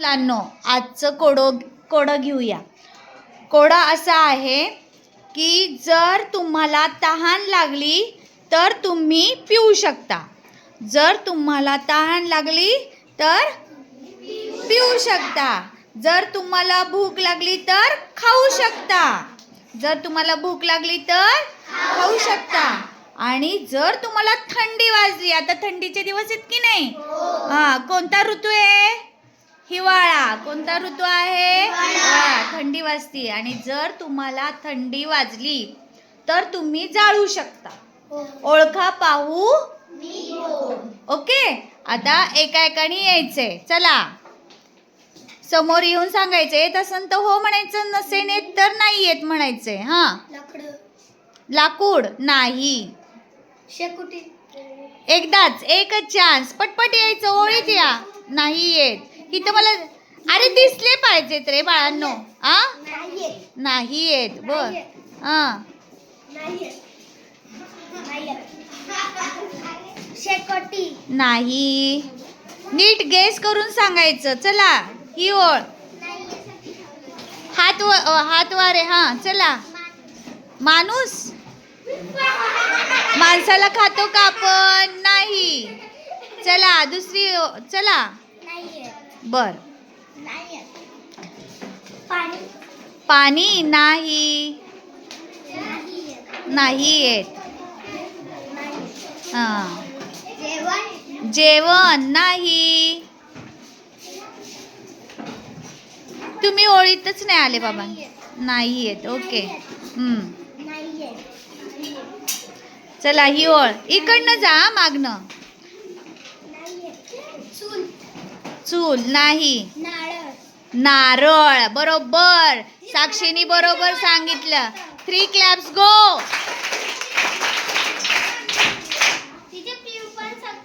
मुलांनो आजचं कोडं कोडं घेऊया. कोडं असं आहे की जर तुम्हाला तहान लागली तर तुम्ही पिऊ शकता. जर तुम्हाला तहान लागली तर पिऊ शकता. जर तुम्हाला भूक लागली तर खाऊ शकता. जर तुम्हाला भूक लागली तर खाऊ शकता. आणि जर तुम्हाला थंडी वाजली आता थंडीचे दिवस आहेत की नाही? हा कोणता ऋतू आहे? हिवाळा. कोणता ऋतू आहे? थंडी वाजती. आणि जर तुम्हाला थंडी वाजली तर तुम्ही जाळू शकता. ओळखा पाहू? ओके? आता एका एकाने यायचंय. चला. समोर येऊन सांगायचं येत असेल तर हो म्हणायचं नसेल येत तर नाही येत म्हणायचंय. हा. लाकडं. लाकूड? नाही. शेकोटी. एकदाच. एकच चान्स पटपट यायचं. ओळीत या. नाही येत. इथं मला अरे दिसले पाहिजेत रे बाळांनो. आ? नाही येत बर हा. नाही. नीट गेस करून सांगायचं. चला ही ओळ. हात व हात वारे हा चला. माणूस? माणसाला खातो का आपण? नाही. चला दुसरी चला. बर. पाणी. नाही. नाही येत. हा. जेवण? नाही. तुम्ही ओळीतच नाही आले बाबा. नाही येत. ओके. चला ही ओळ. इकडनं जा मागणं नाही येत चूल चूल नाही. नारळ. बरोबर. साक्षीनी बरोबर सांगितलं. थ्री क्लॅप्स गो